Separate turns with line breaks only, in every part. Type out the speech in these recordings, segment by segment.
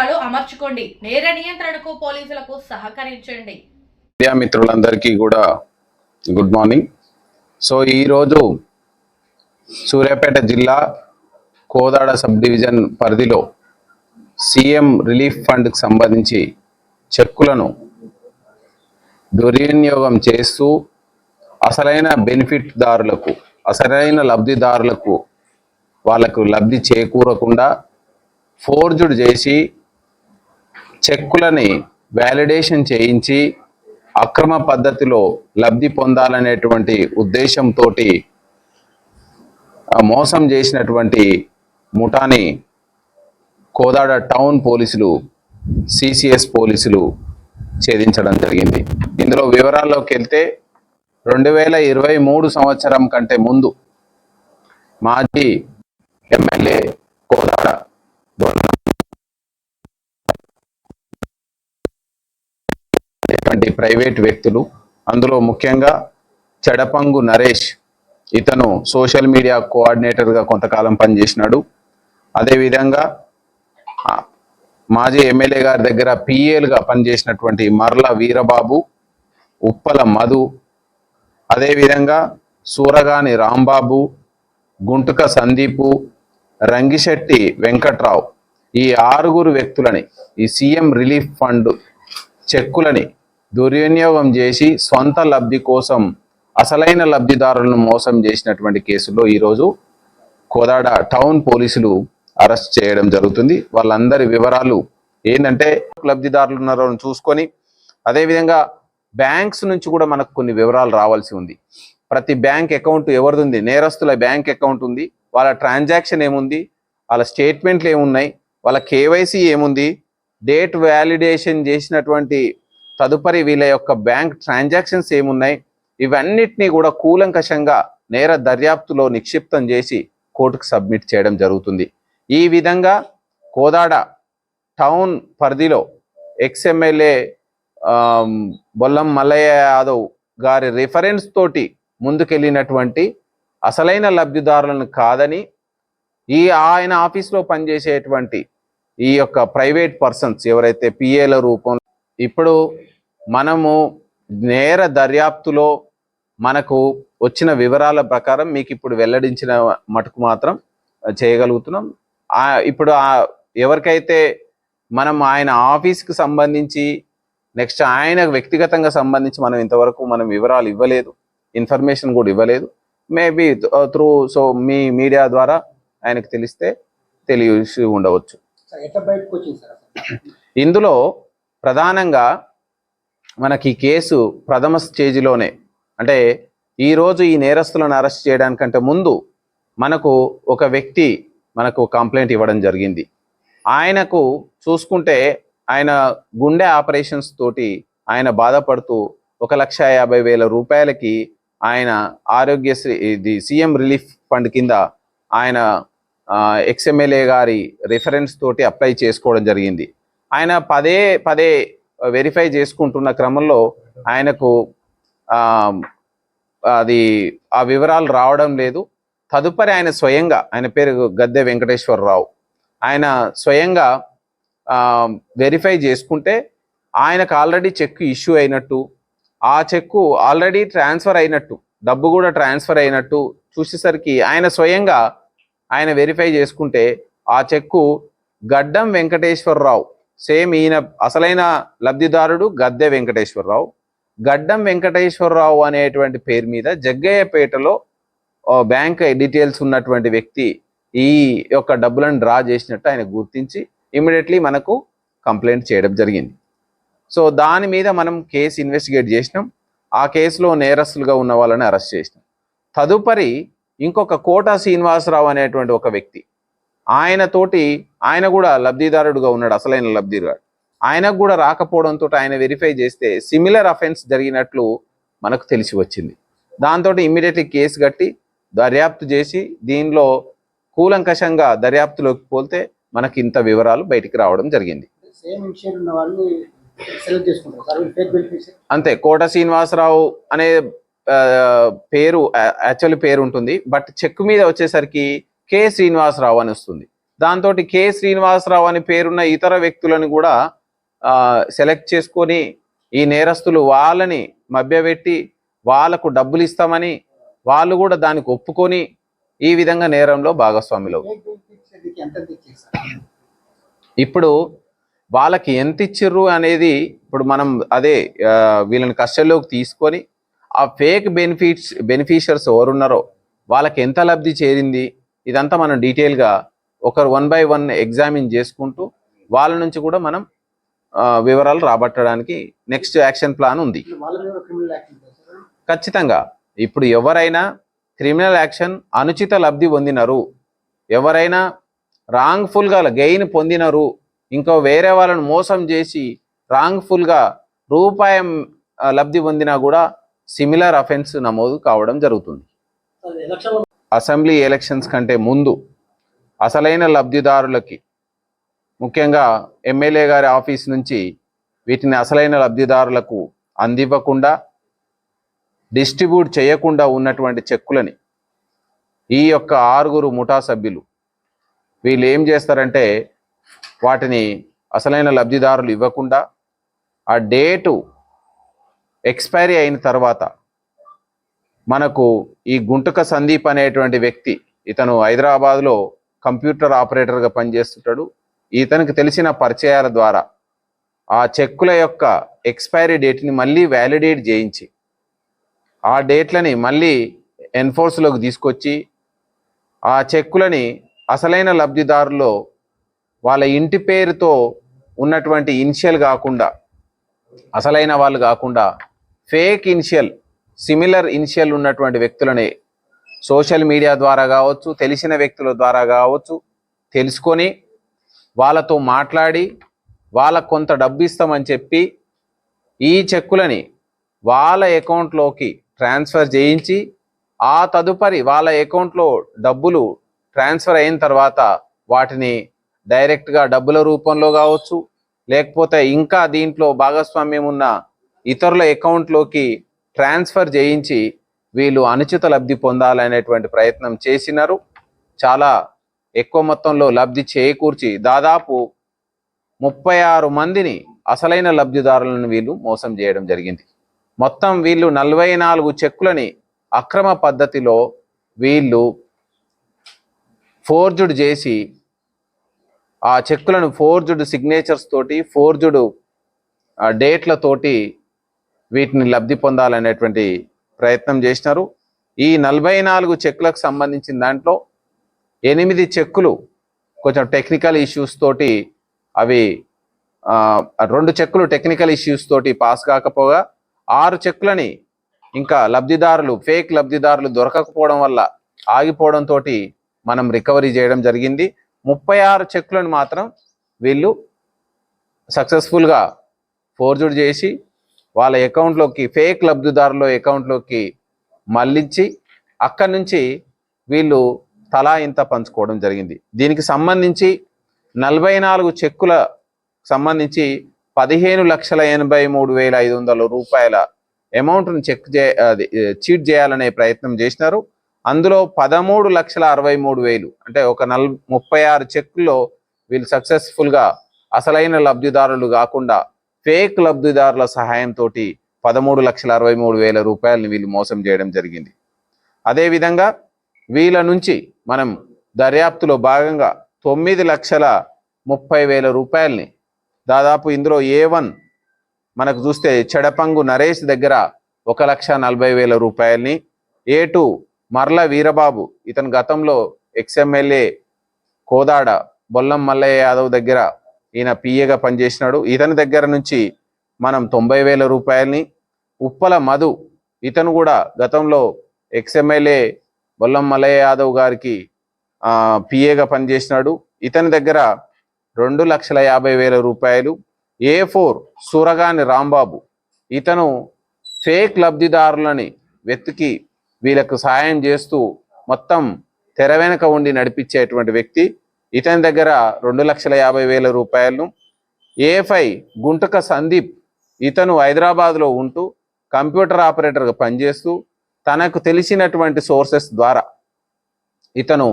కెమెరాలు అమర్చుకోండి. నేర నియంత్రణకు పోలీసులకు సహకరించండి.
మీడియా మిత్రులందరికీ కూడా గుడ్ మార్నింగ్. సో ఈరోజు సూర్యాపేట జిల్లా కోదాడ సబ్ డివిజన్ పరిధిలో సీఎం రిలీఫ్ ఫండ్కి సంబంధించి చెక్కులను దుర్వినియోగం చేస్తూ అసలైన బెనిఫిట్ దారులకు అసలైన లబ్ధిదారులకు వాళ్ళకు లబ్ధి చేకూరకుండా ఫోర్జుడ్ చేసి చెక్కులని వ్యాలిడేషన్ చేయించి అక్రమ పద్ధతిలో లబ్ధి పొందాలనేటువంటి ఉద్దేశంతో మోసం చేసినటువంటి ముఠాని కోదాడ టౌన్ పోలీసులు సిసిఎస్ పోలీసులు ఛేదించడం జరిగింది. ఇందులో వివరాల్లోకి వెళ్తే రెండు వేల ఇరవై మూడు సంవత్సరం కంటే ముందు మాజీ ఎమ్మెల్యే కోదాడ బొల్ల అనేటువంటి ప్రైవేట్ వ్యక్తులు. అందులో ముఖ్యంగా చెడపంగు నరేష్ ఇతను సోషల్ మీడియా కోఆర్డినేటర్గా కొంతకాలం పనిచేసినాడు. అదేవిధంగా మాజీ ఎమ్మెల్యే గారి దగ్గర పిఏలుగా పనిచేసినటువంటి మర్ల వీరబాబు ఉప్పల మధు అదేవిధంగా సూరగాని రాంబాబు గుంటుక సందీపు రంగిశెట్టి వెంకట్రావు ఈ ఆరుగురు వ్యక్తులని ఈ సీఎం రిలీఫ్ ఫండ్ చెక్కులని దుర్వినియోగం చేసి సొంత లబ్ధి కోసం అసలైన లబ్ధిదారులను మోసం చేసినటువంటి కేసులో ఈరోజు కోదాడ టౌన్ పోలీసులు అరెస్ట్ చేయడం జరుగుతుంది. వాళ్ళందరి వివరాలు ఏంటంటే లబ్ధిదారులు ఉన్నారో చూసుకొని అదేవిధంగా బ్యాంక్స్ నుంచి కూడా మనకు కొన్ని వివరాలు రావాల్సి ఉంది. ప్రతి బ్యాంక్ అకౌంట్ ఎవరిది ఉంది నేరస్తుల బ్యాంక్ అకౌంట్ ఉంది. వాళ్ళ ట్రాన్సాక్షన్ ఏముంది? వాళ్ళ స్టేట్మెంట్లు ఏమున్నాయి? వాళ్ళ కేవైసీ ఏముంది? డేట్ వ్యాలిడేషన్ చేసినటువంటి తదుపరి వీళ్ళ యొక్క బ్యాంక్ ట్రాన్సాక్షన్స్ ఏమున్నాయి? ఇవన్నిటినీ కూడా కూలంకషంగా నేర దర్యాప్తులో నిక్షిప్తం చేసి కోర్టుకు సబ్మిట్ చేయడం జరుగుతుంది. ఈ విధంగా కోదాడ టౌన్ పరిధిలో ఎక్స్ఎమ్మెల్యే బొల్లం మల్లయ్య యాదవ్ గారి రిఫరెన్స్ తోటి ముందుకెళ్ళినటువంటి అసలైన లబ్ధిదారులను కాదని ఈ ఆయన ఆఫీస్లో పనిచేసేటువంటి ఈ యొక్క ప్రైవేట్ పర్సన్స్ ఎవరైతే పిఏల రూపం ఇప్పుడు మనము నేర దర్యాప్తులో మనకు వచ్చిన వివరాల ప్రకారం మీకు ఇప్పుడు వెల్లడించిన మటుకు మాత్రం చేయగలుగుతున్నాం. ఆ ఇప్పుడు ఎవరికైతే మనం ఆయన ఆఫీస్కి సంబంధించి నెక్స్ట్ ఆయన వ్యక్తిగతంగా సంబంధించి మనం ఇంతవరకు మనం వివరాలు ఇవ్వలేదు ఇన్ఫర్మేషన్ కూడా ఇవ్వలేదు. మేబీ త్రూ సో మీ మీడియా ద్వారా ఆయనకు తెలిస్తే తెలిసి ఉండవచ్చు? ఇందులో ప్రధానంగా మనకి కేసు ప్రథమ స్టేజిలోనే. అంటే ఈరోజు ఈ నేరస్తులను అరెస్ట్ చేయడానికంటే ముందు మనకు ఒక వ్యక్తి మనకు కంప్లైంట్ ఇవ్వడం జరిగింది. ఆయనకు చూసుకుంటే ఆయన గుండె ఆపరేషన్స్ తోటి ఆయన బాధపడుతూ ఒక లక్ష యాభై వేల రూపాయలకి ఆయన ఆరోగ్యశ్రీ ఇది సీఎం రిలీఫ్ ఫండ్ కింద ఆయన ఎక్స్ఎమ్మెల్యే గారి రిఫరెన్స్ తోటి అప్లై చేసుకోవడం జరిగింది. ఆయన పదే పదే వెరిఫై చేసుకుంటున్న క్రమంలో ఆయనకు అది ఆ వివరాలు రావడం లేదు. తదుపరి ఆయన స్వయంగా ఆయన పేరు గద్దె వెంకటేశ్వరరావు. ఆయన స్వయంగా వెరిఫై చేసుకుంటే ఆయనకు ఆల్రెడీ చెక్ ఇష్యూ అయినట్టు ఆ చెక్కు ఆల్రెడీ ట్రాన్స్ఫర్ అయినట్టు డబ్బు కూడా ట్రాన్స్ఫర్ అయినట్టు చూసేసరికి ఆయన స్వయంగా ఆయన వెరిఫై చేసుకుంటే ఆ చెక్కు గడ్డం వెంకటేశ్వరరావు. సేమ్ ఈయన అసలైన లబ్ధిదారుడు గద్దె వెంకటేశ్వరరావు. గడ్డం వెంకటేశ్వరరావు అనేటువంటి పేరు మీద జగ్గయ్యపేటలో బ్యాంక్ డీటెయిల్స్ ఉన్నటువంటి వ్యక్తి ఈ యొక్క డబ్బులను డ్రా చేసినట్టు ఆయన గుర్తించి ఇమీడియట్లీ మనకు కంప్లైంట్ చేయడం జరిగింది. సో దాని మీద మనం కేసు ఇన్వెస్టిగేట్ చేసినాం. ఆ కేసులో నేరస్తులుగా ఉన్న వాళ్ళని అరెస్ట్ చేసినాం. తదుపరి ఇంకొక కోట శ్రీనివాసరావు అనేటువంటి ఒక వ్యక్తి ఆయన తోటి ఆయన కూడా లబ్ధిదారుడుగా ఉన్నాడు అసలైన లబ్ధిదారుడు. ఆయనకు కూడా రాకపోవడంతో ఆయన వెరిఫై చేస్తే సిమిలర్ అఫెన్స్ జరిగినట్లు మనకు తెలిసి వచ్చింది. దాంతో ఇమ్మీడియట్లీ కేసు కట్టి దర్యాప్తు చేసి దీనిలో కూలంకషంగా దర్యాప్తులోకి పోతే మనకి ఇంత వివరాలు బయటికి రావడం జరిగింది. అంతే కోట శ్రీనివాసరావు అనే పేరు యాక్చువల్ పేరు ఉంటుంది. బట్ చెక్ మీద వచ్చేసరికి కె శ్రీనివాసరావు అని వస్తుంది. దాంతో కె శ్రీనివాసరావు అని పేరున్న ఇతర వ్యక్తులను కూడా సెలెక్ట్ చేసుకొని ఈ నేరస్తులు వాళ్ళని మభ్యపెట్టి వాళ్ళకు డబ్బులు ఇస్తామని వాళ్ళు కూడా దానికి ఒప్పుకొని ఈ విధంగా నేరంలో భాగస్వాములు ఇప్పుడు వాళ్ళకి ఎంత ఇచ్చిర్రు అనేది ఇప్పుడు మనం అదే వీళ్ళని కష్టంలోకి తీసుకొని ఆ ఫేక్ బెనిఫిట్స్ బెనిఫిషియర్స్ ఎవరున్నారో వాళ్ళకి ఎంత లబ్ధి చేరింది? ఇదంతా మనం డీటెయిల్గా ఒకరు వన్ బై వన్ ఎగ్జామిన్ చేసుకుంటూ వాళ్ళ నుంచి కూడా మనం వివరాలు రాబట్టడానికి నెక్స్ట్ యాక్షన్ ప్లాన్ ఉంది. ఖచ్చితంగా. ఇప్పుడు ఎవరైనా క్రిమినల్ యాక్షన్ అనుచిత లబ్ధి పొందినరు ఎవరైనా రాంగ్ఫుల్గా గెయిన్ పొందినరు ఇంకో వేరే వాళ్ళని మోసం చేసి రాంగ్ఫుల్గా రూపాయం లబ్ధి పొందినా కూడా సిమిలర్ అఫెన్స్ నమోదు కావడం జరుగుతుంది. అసెంబ్లీ ఎలక్షన్స్ కంటే ముందు అసలైన లబ్ధిదారులకి ముఖ్యంగా ఎమ్మెల్యే గారి ఆఫీస్ నుంచి వీటిని అసలైన లబ్ధిదారులకు అందివ్వకుండా డిస్ట్రిబ్యూట్ చేయకుండా ఉన్నటువంటి చెక్కులని ఈ యొక్క ఆరుగురు ముఠా సభ్యులు వీళ్ళు ఏం చేస్తారంటే వాటిని అసలైన లబ్ధిదారులు ఇవ్వకుండా ఆ డేటు ఎక్స్పైరీ అయిన తర్వాత మనకు ఈ గుంటక సందీప్ అనేటువంటి వ్యక్తి ఇతను హైదరాబాద్లో కంప్యూటర్ ఆపరేటర్గా పనిచేస్తుంటాడు. ఇతనికి తెలిసిన పరిచయాల ద్వారా ఆ చెక్కుల యొక్క ఎక్స్పైరీ డేట్ని మళ్ళీ వ్యాలిడేట్ చేయించి ఆ డేట్లని మళ్ళీ ఎన్ఫోర్స్లోకి తీసుకొచ్చి ఆ చెక్కులని అసలైన లబ్ధిదారులో వాళ్ళ ఇంటి పేరుతో ఉన్నటువంటి ఇనిషియల్ కాకుండా అసలైన వాళ్ళు కాకుండా ఫేక్ ఇనిషియల్ సిమిలర్ ఇనిషియల్ ఉన్నటువంటి వ్యక్తులని సోషల్ మీడియా ద్వారా కావచ్చు తెలిసిన వ్యక్తుల ద్వారా కావచ్చు తెలుసుకొని వాళ్ళతో మాట్లాడి వాళ్ళకు కొంత డబ్బు ఇస్తామని చెప్పి ఈ చెక్కులని వాళ్ళ అకౌంట్లోకి ట్రాన్స్ఫర్ చేయించి ఆ తదుపరి వాళ్ళ అకౌంట్లో డబ్బులు ట్రాన్స్ఫర్ అయిన తర్వాత వాటిని డైరెక్ట్గా డబ్బుల రూపంలో కావచ్చు లేకపోతే ఇంకా దీంట్లో భాగస్వామ్యం ఉన్న ఇతరుల అకౌంట్లోకి ట్రాన్స్ఫర్ చేయించి వీళ్ళు అనుచిత లబ్ధి పొందాలనేటువంటి ప్రయత్నం చేసినారు. చాలా ఎక్కువ మొత్తంలో లబ్ధి చేకూర్చి దాదాపు ముప్పై ఆరు మందిని అసలైన లబ్ధిదారులను వీళ్ళు మోసం చేయడం జరిగింది. మొత్తం వీళ్ళు నలభై నాలుగు చెక్కులని అక్రమ పద్ధతిలో వీళ్ళు ఫోర్జుడ్ చేసి ఆ చెక్కులను ఫోర్జుడ్ సిగ్నేచర్స్ తోటి ఫోర్జుడ్ డేట్లతోటి వీటిని లబ్ధి పొందాలనేటువంటి ప్రయత్నం చేసినారు. ఈ నలభై నాలుగు చెక్కులకు సంబంధించిన దాంట్లో ఎనిమిది చెక్కులు కొంచెం టెక్నికల్ ఇష్యూస్ తోటి అవి రెండు చెక్కులు టెక్నికల్ ఇష్యూస్ తోటి పాస్ కాకపోగా ఆరు చెక్కులని ఇంకా లబ్ధిదారులు ఫేక్ లబ్ధిదారులు దొరకకపోవడం వల్ల ఆగిపోవడంతో మనం రికవరీ చేయడం జరిగింది. ముప్పై ఆరు చెక్కులను మాత్రం వీళ్ళు సక్సెస్ఫుల్గా ఫోర్జుడ్ చేసి వాళ్ళ అకౌంట్లోకి ఫేక్ లబ్ధిదారుల అకౌంట్లోకి మళ్ళించి అక్కడి నుంచి వీళ్ళు తలా ఇంత పంచుకోవడం జరిగింది. దీనికి సంబంధించి నలభై నాలుగు చెక్కుల సంబంధించి పదిహేను లక్షల ఎనభై మూడు వేల ఐదు వందల రూపాయల అమౌంట్ను చెక్ చే అది చీట్ చేయాలనే ప్రయత్నం చేసినారు. అందులో పదమూడు లక్షల అరవై మూడు వేలు అంటే ఒక నల్ ముప్పై ఆరు చెక్కుల్లో వీళ్ళు సక్సెస్ఫుల్గా అసలైన లబ్ధిదారులు కాకుండా ఫేక్ లబ్ధిదారుల సహాయంతో పదమూడు లక్షల అరవై మూడు వేల రూపాయలని వీళ్ళు మోసం చేయడం జరిగింది. అదేవిధంగా వీళ్ళ నుంచి మనం దర్యాప్తులో భాగంగా తొమ్మిది లక్షల ముప్పై వేల రూపాయలని దాదాపు ఇందులో ఏ వన్ మనకు చూస్తే చెడపంగు నరేష్ దగ్గర ఒక లక్ష నలభై వేల రూపాయలని ఏ టూ మర్ల వీరబాబు ఇతను గతంలో ఎక్స్ఎమ్మెల్యే కోదాడ బొల్లం మల్లయ్య యాదవ్ దగ్గర ఈయన పిఏగా పనిచేసినాడు. ఇతని దగ్గర నుంచి మనం తొంభై వేల రూపాయలని ఉప్పల మధు ఇతను కూడా గతంలో ఎక్స్ఎమ్మెల్యే బొల్లం మలయ యాదవ్ గారికి పిఏగా పనిచేసినాడు. ఇతని దగ్గర రెండు లక్షల యాభై వేల రూపాయలు. ఏ ఫోర్ సూరగాని రాంబాబు ఇతను ఫేక్ లబ్ధిదారులని వెతికి వీళ్ళకు సాయం చేస్తూ మొత్తం తెర వెనక ఉండి నడిపించేటువంటి వ్యక్తి. ఇతని దగ్గర రెండు లక్షల యాభై వేల రూపాయలను ఏ గుంటక సందీప్ ఇతను హైదరాబాద్లో ఉంటూ కంప్యూటర్ ఆపరేటర్గా పనిచేస్తూ తనకు తెలిసినటువంటి సోర్సెస్ ద్వారా ఇతను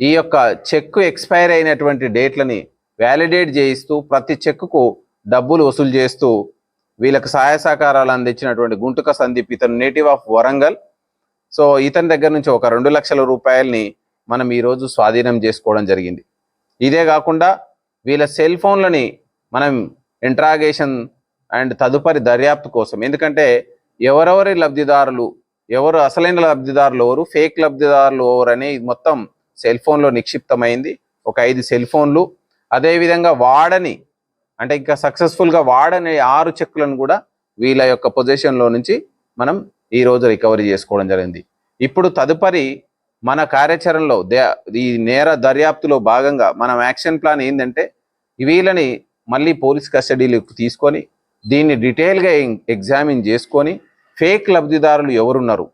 ఈ యొక్క చెక్ ఎక్స్పైర్ అయినటువంటి డేట్లని వ్యాలిడేట్ చేయిస్తూ ప్రతి చెక్కుకు డబ్బులు వసూలు చేస్తూ వీళ్ళకి సహాయ సహకారాలు అందించినటువంటి గుంటుక సందీప్ ఇతను నేటివ్ ఆఫ్ వరంగల్. సో ఇతని దగ్గర నుంచి ఒక రెండు లక్షల రూపాయలని మనం ఈరోజు స్వాధీనం చేసుకోవడం జరిగింది. ఇదే కాకుండా వీళ్ళ సెల్ ఫోన్లని మనం ఇంట్రాగేషన్ అండ్ తదుపరి దర్యాప్తు కోసం. ఎందుకంటే ఎవరెవరి లబ్ధిదారులు ఎవరు అసలైన లబ్ధిదారులు ఎవరు ఫేక్ లబ్ధిదారులు ఎవరు అనే మొత్తం సెల్ ఫోన్లో నిక్షిప్తమైంది. ఒక ఐదు సెల్ ఫోన్లు. అదేవిధంగా వాడని అంటే ఇంకా సక్సెస్ఫుల్గా వాడని ఆరు చెక్కులను కూడా వీళ్ళ యొక్క పొజిషన్లో నుంచి మనం ఈరోజు రికవరీ చేసుకోవడం జరిగింది. ఇప్పుడు తదుపరి మన కార్యాచరణలో దే- ఈ నేర దర్యాప్తులో భాగంగా మనం యాక్షన్ ప్లాన్ ఏంటంటే వీళ్ళని మళ్ళీ పోలీస్ కస్టడీలోకి తీసుకొని దీన్ని డీటెయిల్గా ఎగ్జామిన్ చేసుకొని ఫేక్ లబ్ధిదారులు ఎవరున్నారు?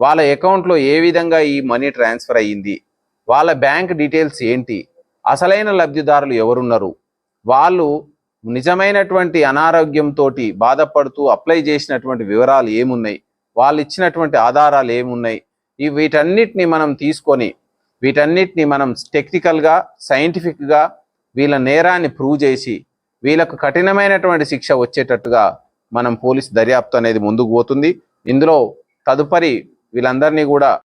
వాళ్ళ అకౌంట్లో ఏ విధంగా ఈ మనీ ట్రాన్స్ఫర్ అయ్యింది? వాళ్ళ బ్యాంక్ డీటెయిల్స్ ఏంటి? అసలైన లబ్ధిదారులు ఎవరున్నారు? వాళ్ళు నిజమైనటువంటి అనారోగ్యంతో బాధపడుతూ అప్లై చేసినటువంటి వివరాలు ఏమున్నాయి? వాళ్ళు ఇచ్చినటువంటి ఆధారాలు ఏమున్నాయి? ఈ వీటన్నిటిని మనం తీసుకొని వీటన్నిటిని మనం టెక్నికల్గా సైంటిఫిక్గా వీళ్ళ నేరాన్ని ప్రూవ్ చేసి వీళ్ళకు కఠినమైనటువంటి శిక్ష వచ్చేటట్టుగా మనం పోలీస్ దర్యాప్తు అనేది ముందుకు పోతుంది. ఇందులో తదుపరి వీళ్ళందరినీ కూడా